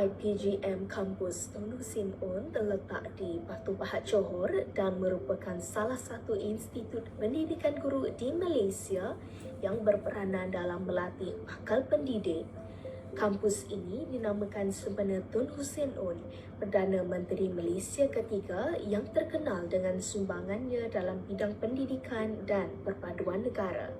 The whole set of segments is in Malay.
IPGM Kampus Tun Husin On terletak di Batu Pahat Johor dan merupakan salah satu institut pendidikan guru di Malaysia yang berperanan dalam melatih bakal pendidik. Kampus ini dinamakan sebenar Tun Husin On, Perdana Menteri Malaysia ketiga yang terkenal dengan sumbangannya dalam bidang pendidikan dan perpaduan negara.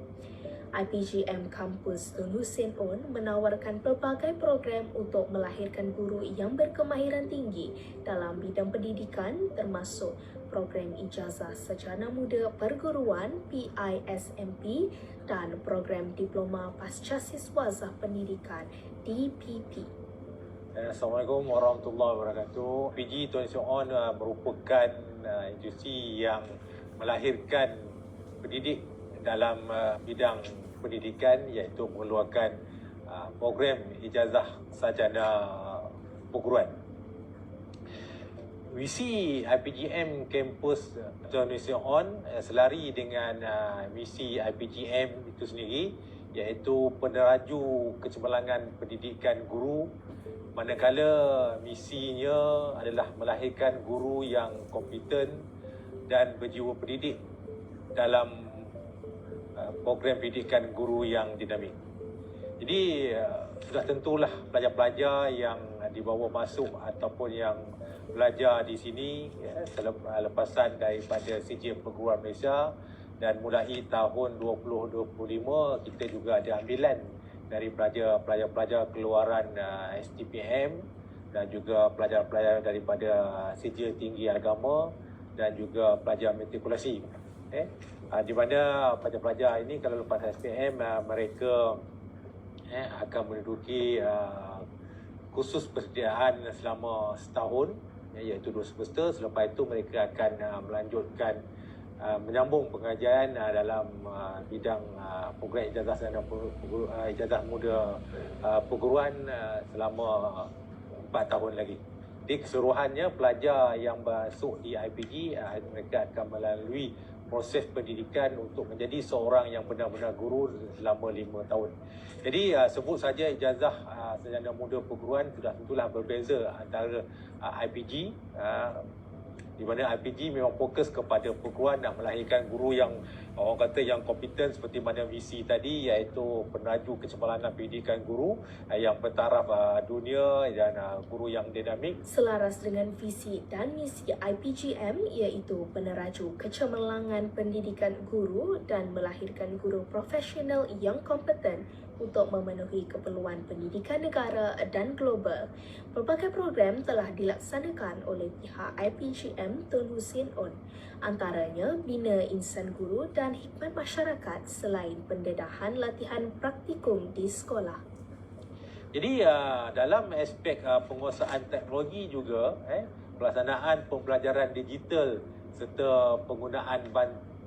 IPGM Kampus Tun Husin On menawarkan pelbagai program untuk melahirkan guru yang berkemahiran tinggi dalam bidang pendidikan termasuk program ijazah sarjana muda perguruan PISMP dan program diploma pasca siswazah pendidikan DPP. Eh, Assalamualaikum warahmatullahi wabarakatuh. PG Tuan Sio On uh, merupakan uh, institusi yang melahirkan pendidik dalam uh, bidang pendidikan iaitu mengeluarkan uh, program ijazah sarjana perguruan. Misi IPGM Campus Tuan Sio On uh, selari dengan uh, misi IPGM itu sendiri iaitu peneraju kecemerlangan pendidikan guru manakala misinya adalah melahirkan guru yang kompeten dan berjiwa pendidik dalam uh, program pendidikan guru yang dinamik. Jadi uh, sudah tentulah pelajar-pelajar yang dibawa masuk ataupun yang belajar di sini ya, lepasan daripada CJ Perguruan Malaysia dan mulai tahun 2025 kita juga ada ambilan dari pelajar pelajar-pelajar keluaran uh, STPM dan juga pelajar-pelajar daripada CJ Tinggi Agama dan juga pelajar matrikulasi. Eh, uh, di mana pelajar-pelajar ini kalau lepas SPM uh, mereka eh, akan menduduki uh, kursus persediaan selama setahun ya, iaitu dua semester. Selepas itu mereka akan uh, melanjutkan uh, menyambung pengajian uh, dalam uh, bidang uh, program ijazah perguru- uh, ijazah muda uh, perguruan uh, selama empat tahun lagi. Di keseluruhannya pelajar yang masuk di IPG uh, mereka akan melalui proses pendidikan untuk menjadi seorang yang benar-benar guru selama lima tahun. Jadi uh, sebut saja ijazah uh, sarjana muda perguruan sudah tentulah berbeza antara uh, IPG uh, di mana IPG memang fokus kepada perguruan nak melahirkan guru yang orang kata yang kompeten seperti mana visi tadi iaitu peneraju kecemerlangan pendidikan guru uh, yang bertaraf uh, dunia dan uh, guru yang dinamik Selaras dengan visi dan misi IPGM iaitu peneraju kecemerlangan pendidikan guru dan melahirkan guru profesional yang kompeten untuk memenuhi keperluan pendidikan negara dan global. Pelbagai program telah dilaksanakan oleh pihak IPGM Tun Husin On, antaranya bina insan guru dan hikmat masyarakat selain pendedahan latihan praktikum di sekolah. Jadi uh, dalam aspek uh, penguasaan teknologi juga eh pelaksanaan pembelajaran digital serta penggunaan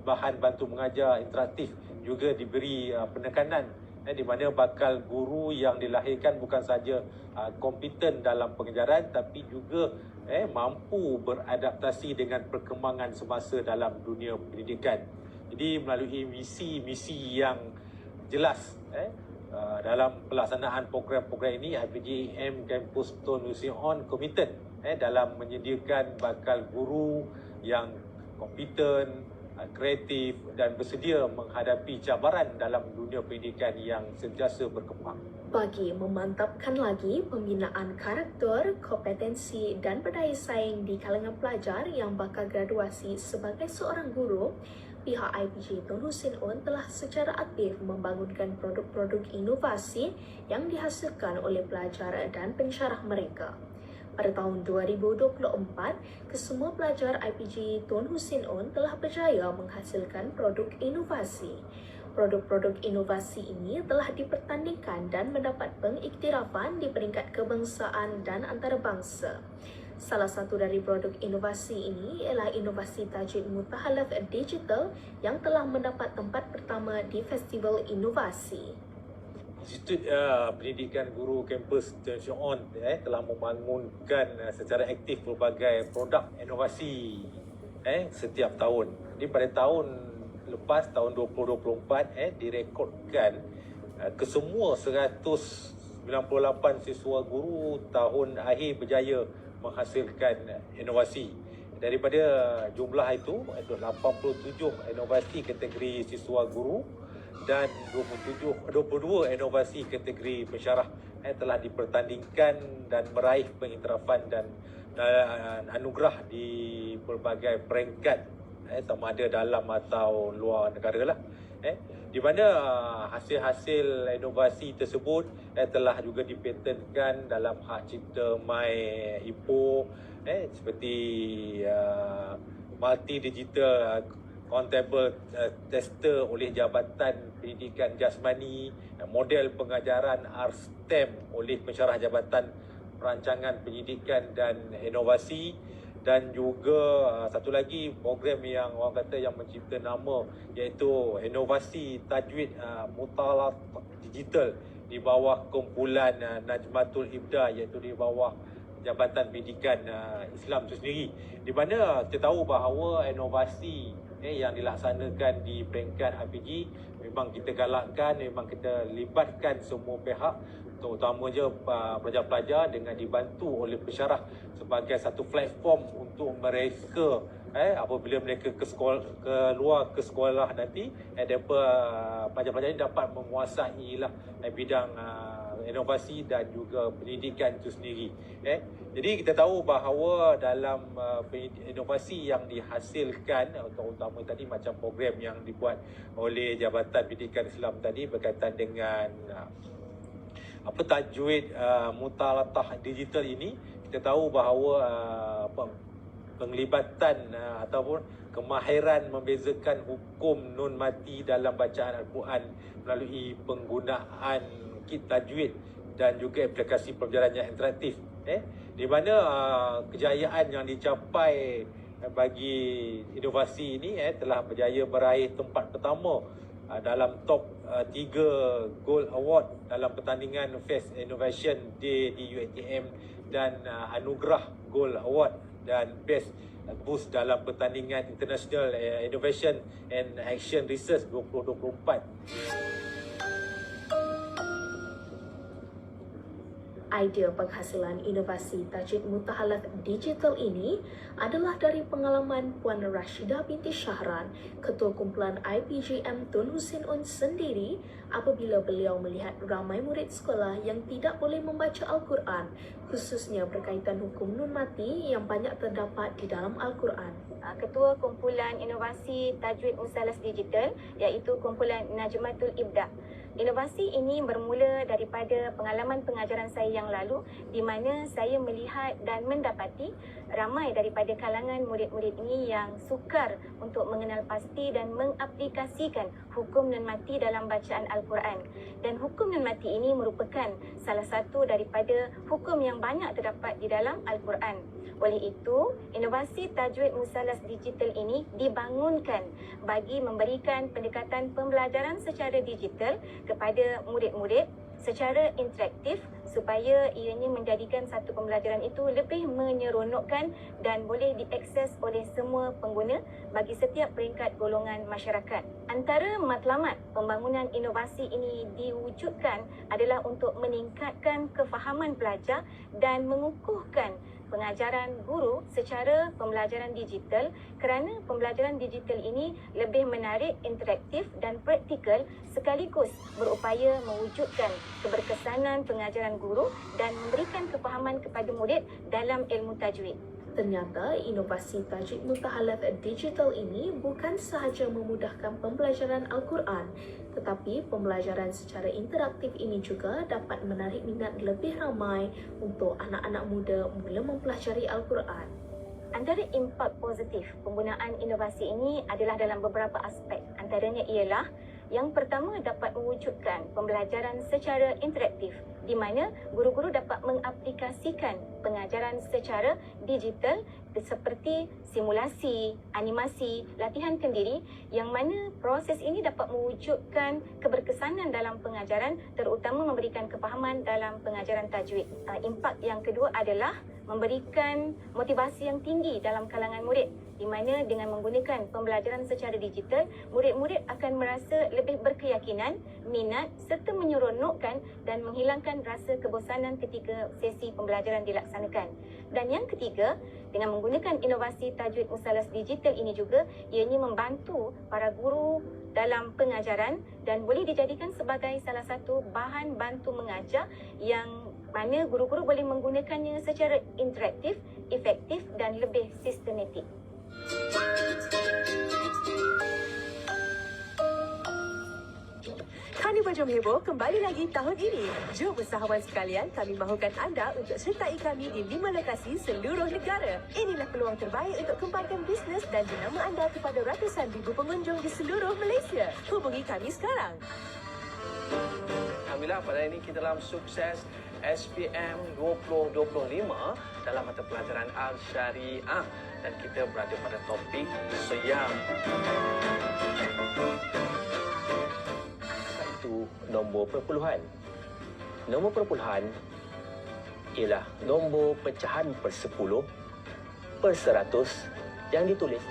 bahan bantu mengajar interaktif juga diberi uh, penekanan eh, di mana bakal guru yang dilahirkan bukan saja uh, kompeten dalam pengajaran tapi juga eh mampu beradaptasi dengan perkembangan semasa dalam dunia pendidikan. Jadi melalui misi-misi yang jelas eh uh, dalam pelaksanaan program-program ini IPGM Campus Nursing On committed eh dalam menyediakan bakal guru yang kompeten, uh, kreatif dan bersedia menghadapi cabaran dalam dunia pendidikan yang sentiasa berkembang. bagi memantapkan lagi pembinaan karakter, kompetensi dan berdaya saing di kalangan pelajar yang bakal graduasi sebagai seorang guru, pihak IPG Tun Husin On telah secara aktif membangunkan produk-produk inovasi yang dihasilkan oleh pelajar dan pensyarah mereka. Pada tahun 2024, kesemua pelajar IPG Tun Husin On telah berjaya menghasilkan produk inovasi. Produk-produk inovasi ini telah dipertandingkan dan mendapat pengiktirafan di peringkat kebangsaan dan antarabangsa. Salah satu dari produk inovasi ini ialah inovasi tajwid mutahalaf digital yang telah mendapat tempat pertama di Festival Inovasi. Institut uh, Pendidikan Guru Kampus Tension On eh, telah membangunkan uh, secara aktif pelbagai produk inovasi eh, setiap tahun. Jadi pada tahun lepas tahun 2024 eh direkodkan uh, kesemua 100 98 siswa guru tahun akhir berjaya menghasilkan inovasi. Daripada jumlah itu, ada 87 inovasi kategori siswa guru dan 27 22 inovasi kategori pensyarah yang telah dipertandingkan dan meraih pengiktirafan dan, anugerah di pelbagai peringkat eh, sama ada dalam atau luar negara lah eh, di mana uh, hasil-hasil inovasi tersebut eh, telah juga dipatenkan dalam hak cipta My Ipoh eh, seperti uh, multi digital uh, countable uh, tester oleh Jabatan Pendidikan Jasmani, uh, model pengajaran RSTEM oleh Pensyarah Jabatan Perancangan Pendidikan dan Inovasi. Dan juga uh, satu lagi program yang orang kata yang mencipta nama iaitu inovasi tajwid uh, mutalat digital di bawah kumpulan uh, Najmatul Ibda iaitu di bawah Jabatan Pendidikan uh, Islam itu sendiri. Di mana kita tahu bahawa inovasi eh, yang dilaksanakan di peringkat RPG memang kita galakkan memang kita libatkan semua pihak terutamanya uh, pelajar-pelajar dengan dibantu oleh pensyarah sebagai satu platform untuk mereka eh apabila mereka ke sekolah ke luar ke sekolah nanti eh depa uh, pelajar-pelajar ini dapat menguasai lah eh, bidang uh, inovasi dan juga pendidikan itu sendiri eh? Jadi kita tahu bahawa dalam uh, inovasi yang dihasilkan terutama tadi macam program yang dibuat oleh Jabatan Pendidikan Islam tadi berkaitan dengan uh, apa tajwid uh, mutalatah digital ini kita tahu bahawa uh, penglibatan uh, ataupun kemahiran membezakan hukum nun mati dalam bacaan al-Quran melalui penggunaan kit tajwid dan juga aplikasi pembelajaran yang interaktif eh di mana uh, kejayaan yang dicapai bagi inovasi ini eh telah berjaya meraih tempat pertama uh, dalam top uh, 3 Gold Award dalam pertandingan Fest Innovation Day di UiTM dan uh, anugerah Gold Award dan Best Boost dalam pertandingan International uh, Innovation and Action Research 2024. Idea penghasilan inovasi tajwid mutahalat digital ini adalah dari pengalaman Puan Rashida binti Syahran, Ketua Kumpulan IPGM Tun Husin Un sendiri apabila beliau melihat ramai murid sekolah yang tidak boleh membaca Al-Quran, khususnya berkaitan hukum nun mati yang banyak terdapat di dalam Al-Quran. Ah, Ketua Kumpulan Inovasi Tajwid Musalas Digital iaitu Kumpulan Najmatul Ibda. Inovasi ini bermula daripada pengalaman pengajaran saya yang lalu di mana saya melihat dan mendapati ramai daripada kalangan murid-murid ini yang sukar untuk mengenal pasti dan mengaplikasikan hukum dan mati dalam bacaan Al-Quran. Dan hukum dan mati ini merupakan salah satu daripada hukum yang banyak terdapat di dalam Al-Quran. Oleh itu, inovasi tajwid musalas digital ini dibangunkan bagi memberikan pendekatan pembelajaran secara digital kepada murid-murid secara interaktif supaya ianya menjadikan satu pembelajaran itu lebih menyeronokkan dan boleh diakses oleh semua pengguna bagi setiap peringkat golongan masyarakat. Antara matlamat pembangunan inovasi ini diwujudkan adalah untuk meningkatkan kefahaman pelajar dan mengukuhkan pengajaran guru secara pembelajaran digital kerana pembelajaran digital ini lebih menarik, interaktif dan praktikal sekaligus berupaya mewujudkan keberkesanan pengajaran guru dan memberikan kefahaman kepada murid dalam ilmu tajwid. Ternyata inovasi tajwid mutahalat digital ini bukan sahaja memudahkan pembelajaran Al-Quran, tetapi pembelajaran secara interaktif ini juga dapat menarik minat lebih ramai untuk anak-anak muda mula mempelajari Al-Quran. Antara impak positif penggunaan inovasi ini adalah dalam beberapa aspek. Antaranya ialah yang pertama dapat mewujudkan pembelajaran secara interaktif di mana guru-guru dapat mengaplikasikan pengajaran secara digital seperti simulasi, animasi, latihan kendiri yang mana proses ini dapat mewujudkan keberkesanan dalam pengajaran terutama memberikan kepahaman dalam pengajaran tajwid. Uh, impak yang kedua adalah memberikan motivasi yang tinggi dalam kalangan murid di mana dengan menggunakan pembelajaran secara digital, murid-murid akan merasa lebih berkeyakinan, minat serta menyeronokkan dan menghilangkan rasa kebosanan ketika sesi pembelajaran dilaksanakan. Dan yang ketiga, dengan menggunakan inovasi tajwid musalas digital ini juga, ianya membantu para guru dalam pengajaran dan boleh dijadikan sebagai salah satu bahan bantu mengajar yang mana guru-guru boleh menggunakannya secara interaktif, efektif dan lebih sistematik. Karnival Jom Heboh kembali lagi tahun ini. Jom usahawan sekalian, kami mahukan anda untuk sertai kami di lima lokasi seluruh negara. Inilah peluang terbaik untuk kemparkan bisnes dan jenama anda kepada ratusan ribu pengunjung di seluruh Malaysia. Hubungi kami sekarang. Alhamdulillah pada hari ini kita dalam sukses SPM 2025 dalam mata pelajaran Al-Syariah dan kita berada pada topik Siyam. itu nombor perpuluhan. Nombor perpuluhan ialah nombor pecahan per 10 per 100 yang ditulis.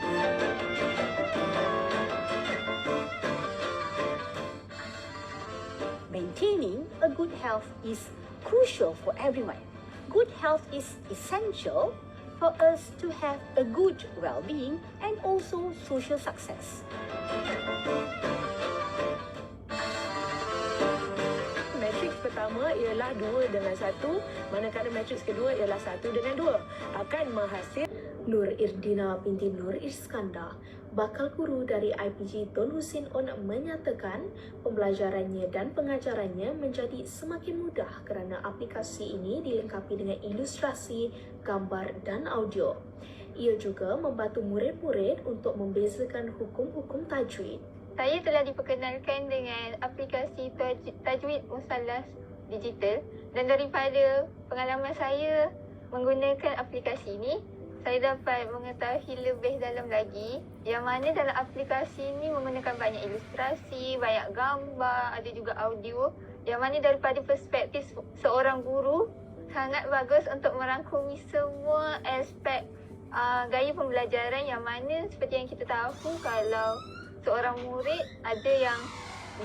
Maintaining a good health is crucial for everyone. Good health is essential for us to have a good well-being and also social success. Matriks pertama ialah 2 dengan 1, manakala matriks kedua ialah 1 dengan 2. Akan menghasil Nur Irdina binti Nur Iskandar, bakal guru dari IPG Tun Husin On menyatakan pembelajarannya dan pengajarannya menjadi semakin mudah kerana aplikasi ini dilengkapi dengan ilustrasi, gambar dan audio. Ia juga membantu murid-murid untuk membezakan hukum-hukum tajwid. Saya telah diperkenalkan dengan aplikasi taj- Tajwid Musallas Digital dan daripada pengalaman saya menggunakan aplikasi ini, saya dapat mengetahui lebih dalam lagi yang mana dalam aplikasi ini menggunakan banyak ilustrasi, banyak gambar, ada juga audio yang mana daripada perspektif seorang guru sangat bagus untuk merangkumi semua aspek uh, gaya pembelajaran yang mana seperti yang kita tahu kalau seorang murid ada yang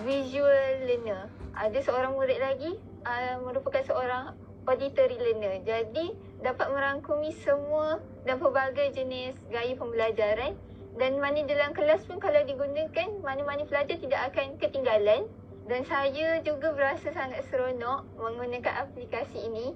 visual learner. Ada seorang murid lagi uh, merupakan seorang auditory learner. Jadi dapat merangkumi semua dan pelbagai jenis gaya pembelajaran. Dan mana dalam kelas pun kalau digunakan mana-mana pelajar tidak akan ketinggalan. Dan saya juga berasa sangat seronok menggunakan aplikasi ini.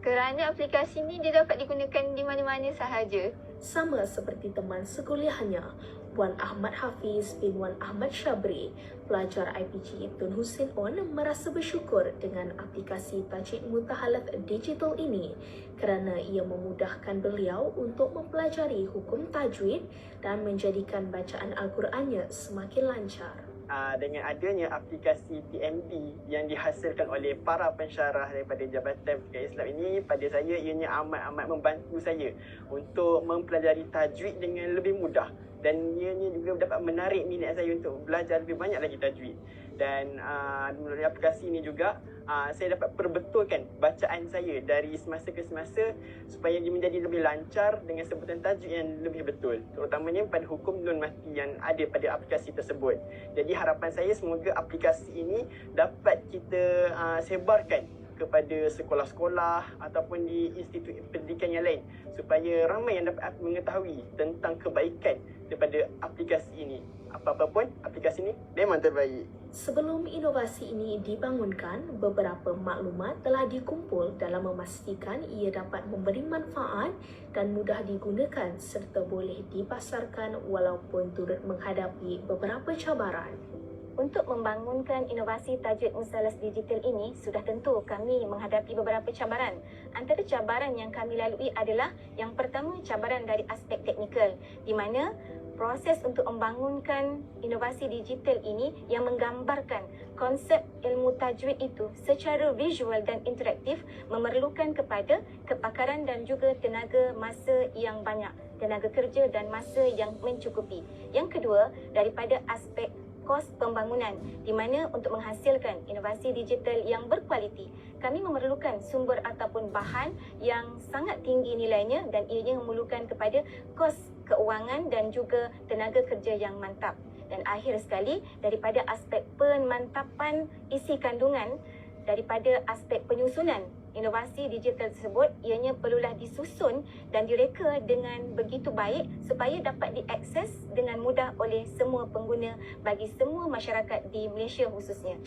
Kerana aplikasi ini dia dapat digunakan di mana-mana sahaja. Sama seperti teman sekuliahnya, Wan Ahmad Hafiz bin Wan Ahmad Syabri, pelajar IPG Tun Husin On merasa bersyukur dengan aplikasi Tajwid Mutahalaf Digital ini kerana ia memudahkan beliau untuk mempelajari hukum tajwid dan menjadikan bacaan Al-Qurannya semakin lancar. Uh, dengan adanya aplikasi PMB yang dihasilkan oleh para pensyarah daripada Jabatan Fiqh Islam ini pada saya ianya amat-amat membantu saya untuk mempelajari tajwid dengan lebih mudah. Dan ianya juga dapat menarik minat saya untuk belajar lebih banyak lagi tajwid. Dan uh, melalui aplikasi ini juga uh, saya dapat perbetulkan bacaan saya dari semasa ke semasa supaya dia menjadi lebih lancar dengan sebutan tajwid yang lebih betul terutamanya pada hukum nun mati yang ada pada aplikasi tersebut jadi harapan saya semoga aplikasi ini dapat kita uh, sebarkan kepada sekolah-sekolah ataupun di institut pendidikan yang lain supaya ramai yang dapat mengetahui tentang kebaikan daripada aplikasi ini. Apa-apa pun aplikasi ini memang terbaik. Sebelum inovasi ini dibangunkan, beberapa maklumat telah dikumpul dalam memastikan ia dapat memberi manfaat dan mudah digunakan serta boleh dipasarkan walaupun turut menghadapi beberapa cabaran. Untuk membangunkan inovasi tajwid musalas digital ini, sudah tentu kami menghadapi beberapa cabaran. Antara cabaran yang kami lalui adalah yang pertama cabaran dari aspek teknikal, di mana proses untuk membangunkan inovasi digital ini yang menggambarkan konsep ilmu tajwid itu secara visual dan interaktif memerlukan kepada kepakaran dan juga tenaga masa yang banyak, tenaga kerja dan masa yang mencukupi. Yang kedua, daripada aspek kos pembangunan di mana untuk menghasilkan inovasi digital yang berkualiti kami memerlukan sumber ataupun bahan yang sangat tinggi nilainya dan ianya memerlukan kepada kos keuangan dan juga tenaga kerja yang mantap. Dan akhir sekali daripada aspek pemantapan isi kandungan daripada aspek penyusunan inovasi digital tersebut ianya perlulah disusun dan direka dengan begitu baik supaya dapat diakses dengan mudah oleh semua pengguna bagi semua masyarakat di Malaysia khususnya.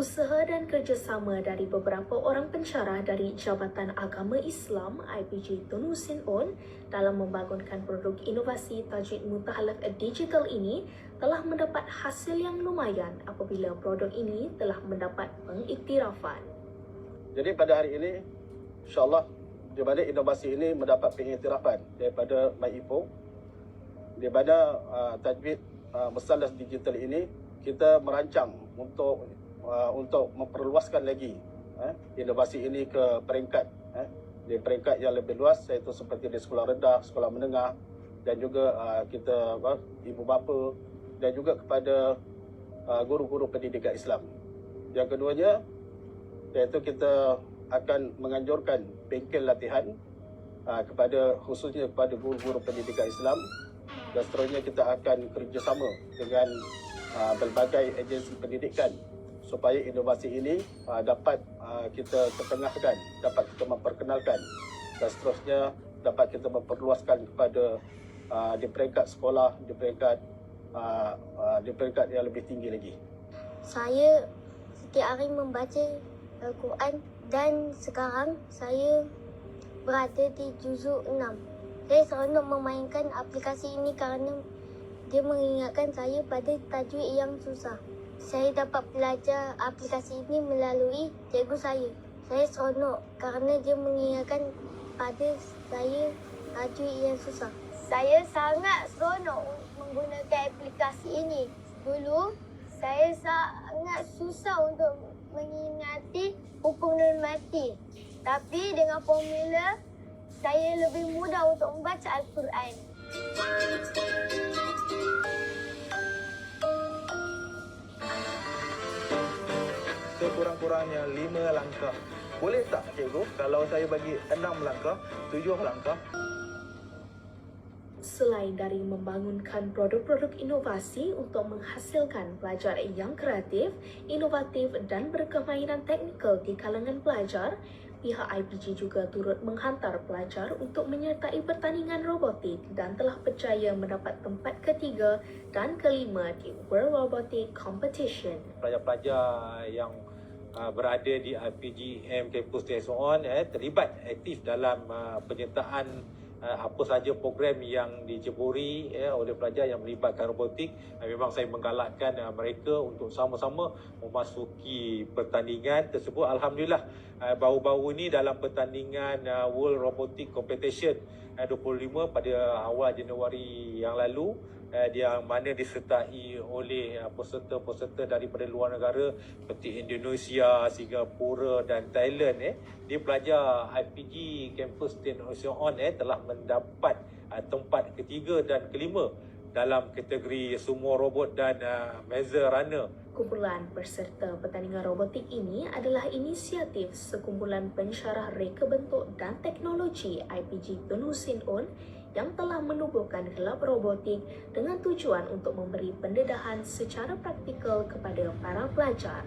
Usaha dan kerjasama dari beberapa orang pensyarah dari Jabatan Agama Islam IPG Tun Husin On dalam membangunkan produk inovasi tajwid mutahalaf digital ini telah mendapat hasil yang lumayan apabila produk ini telah mendapat pengiktirafan. Jadi pada hari ini, insyaAllah di mana inovasi ini mendapat pengiktirafan daripada MyIPO. Di mana uh, tajwid uh, Masalah Digital ini, kita merancang untuk uh, untuk memperluaskan lagi uh, inovasi ini ke peringkat uh, di peringkat yang lebih luas iaitu seperti di sekolah rendah, sekolah menengah dan juga uh, kita uh, ibu bapa dan juga kepada uh, guru-guru pendidikan Islam. Yang keduanya iaitu kita akan menganjurkan bengkel latihan uh, kepada khususnya kepada guru-guru pendidikan Islam dan seterusnya kita akan kerjasama dengan uh, agensi pendidikan supaya inovasi ini uh, dapat uh, kita ketengahkan, dapat kita memperkenalkan dan seterusnya dapat kita memperluaskan kepada uh, di peringkat sekolah, di peringkat uh, uh, di peringkat yang lebih tinggi lagi. Saya setiap hari membaca Al-Quran dan sekarang saya berada di juzuk 6. Saya seronok memainkan aplikasi ini kerana dia mengingatkan saya pada tajwid yang susah. Saya dapat belajar aplikasi ini melalui cikgu saya. Saya seronok kerana dia mengingatkan pada saya tajwid yang susah. Saya sangat seronok menggunakan aplikasi ini. Dulu, saya sangat susah untuk mengingati hukum dan mati. Tapi dengan formula, saya lebih mudah untuk membaca Al-Quran. Sekurang-kurangnya lima langkah. Boleh tak cikgu kalau saya bagi enam langkah, tujuh langkah? Selain dari membangunkan produk-produk inovasi untuk menghasilkan pelajar yang kreatif, inovatif dan berkemainan teknikal di kalangan pelajar, pihak IPG juga turut menghantar pelajar untuk menyertai pertandingan robotik dan telah berjaya mendapat tempat ketiga dan kelima di World Robotic Competition. Pelajar-pelajar yang uh, berada di IPGM Campus Teson eh, terlibat aktif dalam uh, penyertaan uh, apa sahaja program yang diceburi ya, oleh pelajar yang melibatkan robotik. Uh, memang saya menggalakkan uh, mereka untuk sama-sama memasuki pertandingan tersebut. Alhamdulillah uh, baru-baru ini dalam pertandingan uh, World Robotic Competition uh, 25 pada awal Januari yang lalu yang mana disertai oleh uh, peserta-peserta daripada luar negara seperti Indonesia, Singapura dan Thailand eh dia pelajar IPG Campus Technology On eh telah mendapat uh, tempat ketiga dan kelima dalam kategori semua robot dan uh, Mazer Runner. Kumpulan peserta pertandingan robotik ini adalah inisiatif sekumpulan pensyarah reka bentuk dan teknologi IPG Tun Husin On yang telah menubuhkan kelab robotik dengan tujuan untuk memberi pendedahan secara praktikal kepada para pelajar.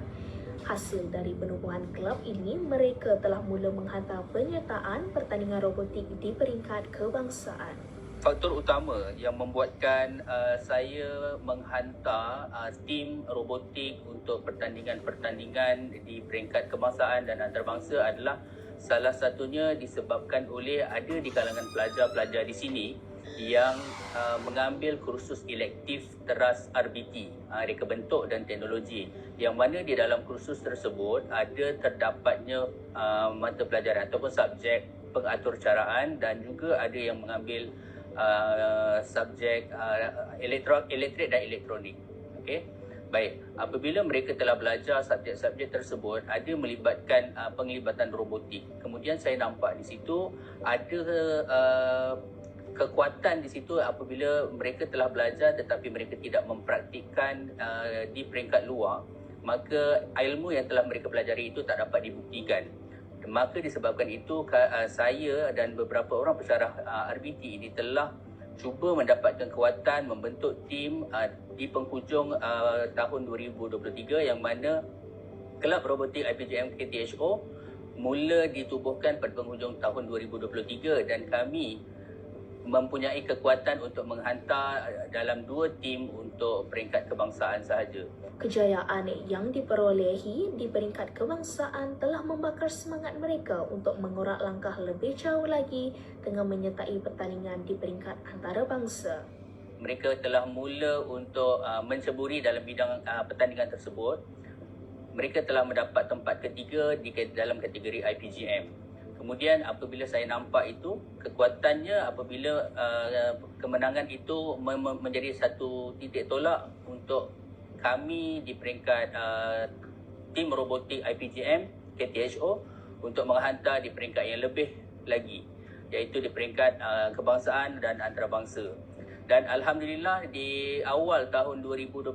Hasil dari penubuhan kelab ini, mereka telah mula menghantar penyertaan pertandingan robotik di peringkat kebangsaan. Faktor utama yang membuatkan uh, saya menghantar uh, tim robotik untuk pertandingan-pertandingan di peringkat kebangsaan dan antarabangsa adalah salah satunya disebabkan oleh ada di kalangan pelajar-pelajar di sini yang uh, mengambil kursus elektif teras RBT, uh, reka bentuk dan teknologi yang mana di dalam kursus tersebut ada terdapatnya uh, mata pelajaran ataupun subjek pengatur caraan dan juga ada yang mengambil uh, subjek uh, elektro, elektrik dan elektronik. Okey. Baik, apabila mereka telah belajar subjek-subjek tersebut ada melibatkan uh, penglibatan robotik. Kemudian saya nampak di situ ada uh, kekuatan di situ apabila mereka telah belajar tetapi mereka tidak mempraktikkan uh, di peringkat luar maka ilmu yang telah mereka pelajari itu tak dapat dibuktikan maka disebabkan itu uh, saya dan beberapa orang pensyarah uh, RBT ini telah cuba mendapatkan kekuatan membentuk tim uh, di penghujung uh, tahun 2023 yang mana Kelab Robotik IPGM KTHO mula ditubuhkan pada penghujung tahun 2023 dan kami mempunyai kekuatan untuk menghantar uh, dalam dua tim untuk peringkat kebangsaan sahaja. Kejayaan yang diperolehi di peringkat kebangsaan telah membakar semangat mereka untuk mengorak langkah lebih jauh lagi dengan menyertai pertandingan di peringkat antarabangsa. Mereka telah mula untuk uh, menceburi dalam bidang uh, pertandingan tersebut. Mereka telah mendapat tempat ketiga di dalam kategori IPGM. Kemudian apabila saya nampak itu kekuatannya apabila uh, kemenangan itu menjadi satu titik tolak untuk kami di peringkat uh, tim robotik IPGM KTHO untuk menghantar di peringkat yang lebih lagi iaitu di peringkat uh, kebangsaan dan antarabangsa. Dan alhamdulillah di awal tahun 2025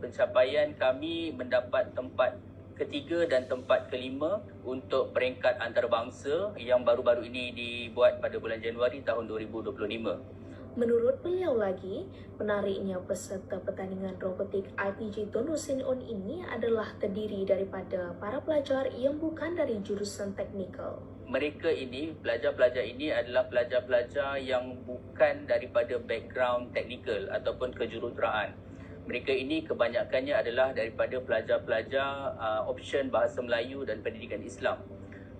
pencapaian kami mendapat tempat ketiga dan tempat kelima untuk peringkat antarabangsa yang baru-baru ini dibuat pada bulan Januari tahun 2025. Menurut beliau lagi, penariknya peserta pertandingan robotik IPG Donosin On ini adalah terdiri daripada para pelajar yang bukan dari jurusan teknikal. Mereka ini, pelajar-pelajar ini adalah pelajar-pelajar yang bukan daripada background teknikal ataupun kejuruteraan. Mereka ini kebanyakannya adalah daripada pelajar-pelajar uh, option Bahasa Melayu dan Pendidikan Islam.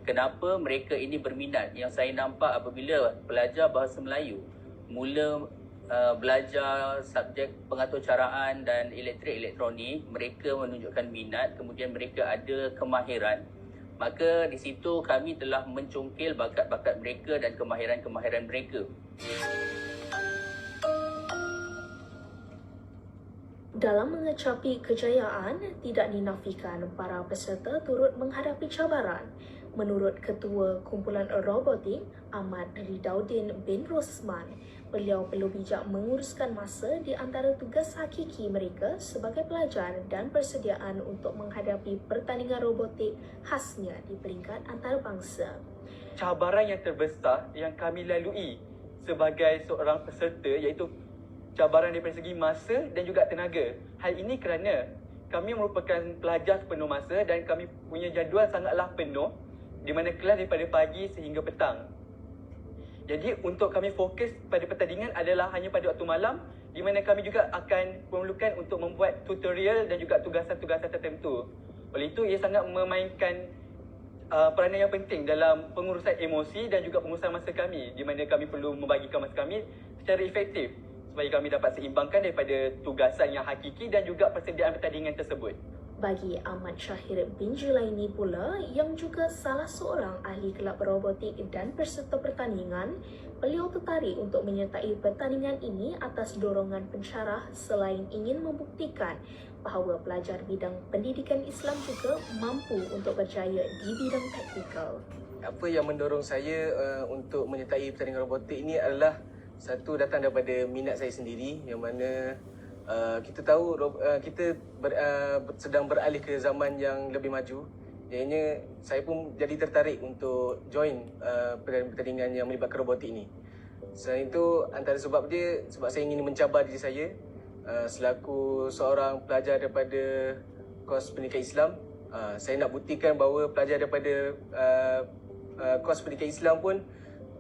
Kenapa mereka ini berminat? Yang saya nampak apabila pelajar Bahasa Melayu mula uh, belajar subjek pengaturcaraan dan elektrik elektronik, mereka menunjukkan minat, kemudian mereka ada kemahiran. Maka di situ kami telah mencongkil bakat-bakat mereka dan kemahiran-kemahiran mereka. Dalam mengecapi kejayaan, tidak dinafikan para peserta turut menghadapi cabaran. Menurut Ketua Kumpulan Robotik, Ahmad Ridaudin bin Rosman, beliau perlu bijak menguruskan masa di antara tugas hakiki mereka sebagai pelajar dan persediaan untuk menghadapi pertandingan robotik khasnya di peringkat antarabangsa. cabaran yang terbesar yang kami lalui sebagai seorang peserta iaitu cabaran daripada segi masa dan juga tenaga. Hal ini kerana kami merupakan pelajar sepenuh masa dan kami punya jadual sangatlah penuh di mana kelas daripada pagi sehingga petang. Jadi untuk kami fokus pada pertandingan adalah hanya pada waktu malam di mana kami juga akan memerlukan untuk membuat tutorial dan juga tugasan-tugasan tertentu. Oleh itu ia sangat memainkan uh, peranan yang penting dalam pengurusan emosi dan juga pengurusan masa kami di mana kami perlu membagikan masa kami secara efektif supaya kami dapat seimbangkan daripada tugasan yang hakiki dan juga persediaan pertandingan tersebut. Bagi Ahmad Syahir bin Julaini pula yang juga salah seorang ahli kelab robotik dan peserta pertandingan, beliau tertarik untuk menyertai pertandingan ini atas dorongan pensyarah selain ingin membuktikan bahawa pelajar bidang pendidikan Islam juga mampu untuk berjaya di bidang teknikal. Apa yang mendorong saya uh, untuk menyertai pertandingan robotik ini adalah satu datang daripada minat saya sendiri yang mana uh, kita tahu uh, kita ber, uh, sedang beralih ke zaman yang lebih maju. Jadinya saya pun jadi tertarik untuk join uh, pertandingan yang melibatkan robotik ini. Selain itu antara sebab dia sebab saya ingin mencabar diri saya uh, selaku seorang pelajar daripada kos pendidikan Islam. Uh, saya nak buktikan bahawa pelajar daripada uh, uh, kos pendidikan Islam pun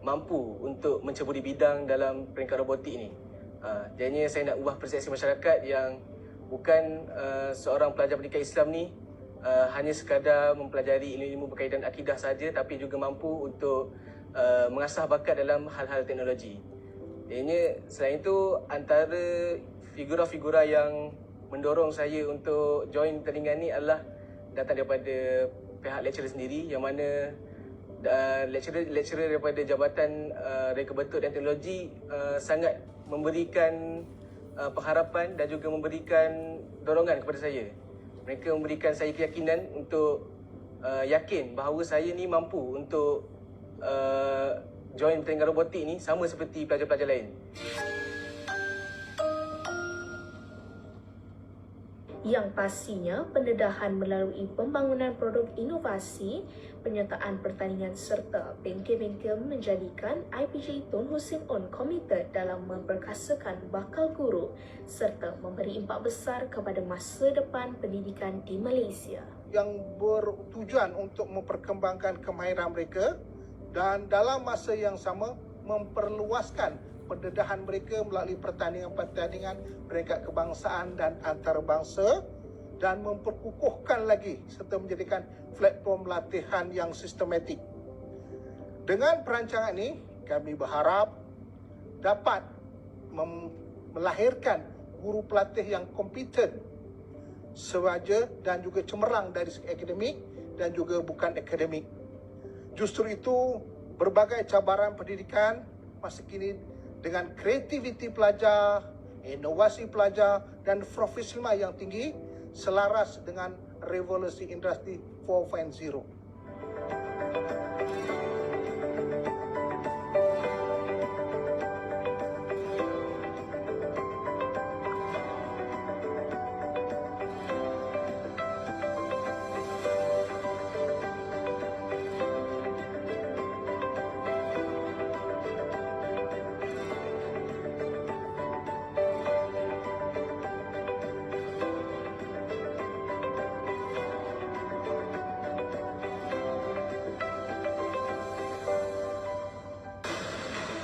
mampu untuk menceburi bidang dalam peringkat robotik ini. Uh, jadinya saya nak ubah persepsi masyarakat yang bukan uh, seorang pelajar pendidikan Islam ni uh, hanya sekadar mempelajari ilmu-ilmu berkaitan akidah saja tapi juga mampu untuk mengasah bakat dalam hal-hal teknologi. Jadinya selain itu antara figura-figura yang mendorong saya untuk join pertandingan ni adalah datang daripada pihak lecturer sendiri yang mana uh, lecturer lecturer daripada Jabatan uh, Reka Betul dan Teknologi uh, sangat memberikan uh, pengharapan dan juga memberikan dorongan kepada saya. Mereka memberikan saya keyakinan untuk uh, yakin bahawa saya ni mampu untuk uh, join pertandingan robotik ni sama seperti pelajar-pelajar lain. Yang pastinya pendedahan melalui pembangunan produk inovasi, penyertaan pertandingan serta bengkel-bengkel menjadikan IPG Tun Hussein On komited dalam memperkasakan bakal guru serta memberi impak besar kepada masa depan pendidikan di Malaysia. Yang bertujuan untuk memperkembangkan kemahiran mereka dan dalam masa yang sama memperluaskan pendedahan mereka melalui pertandingan-pertandingan peringkat kebangsaan dan antarabangsa dan memperkukuhkan lagi serta menjadikan platform latihan yang sistematik. Dengan perancangan ini, kami berharap dapat melahirkan guru pelatih yang kompeten, sewaja dan juga cemerlang dari segi akademik dan juga bukan akademik. Justru itu, berbagai cabaran pendidikan masa kini dengan kreativiti pelajar, inovasi pelajar dan profesional yang tinggi selaras dengan revolusi industri 4.0.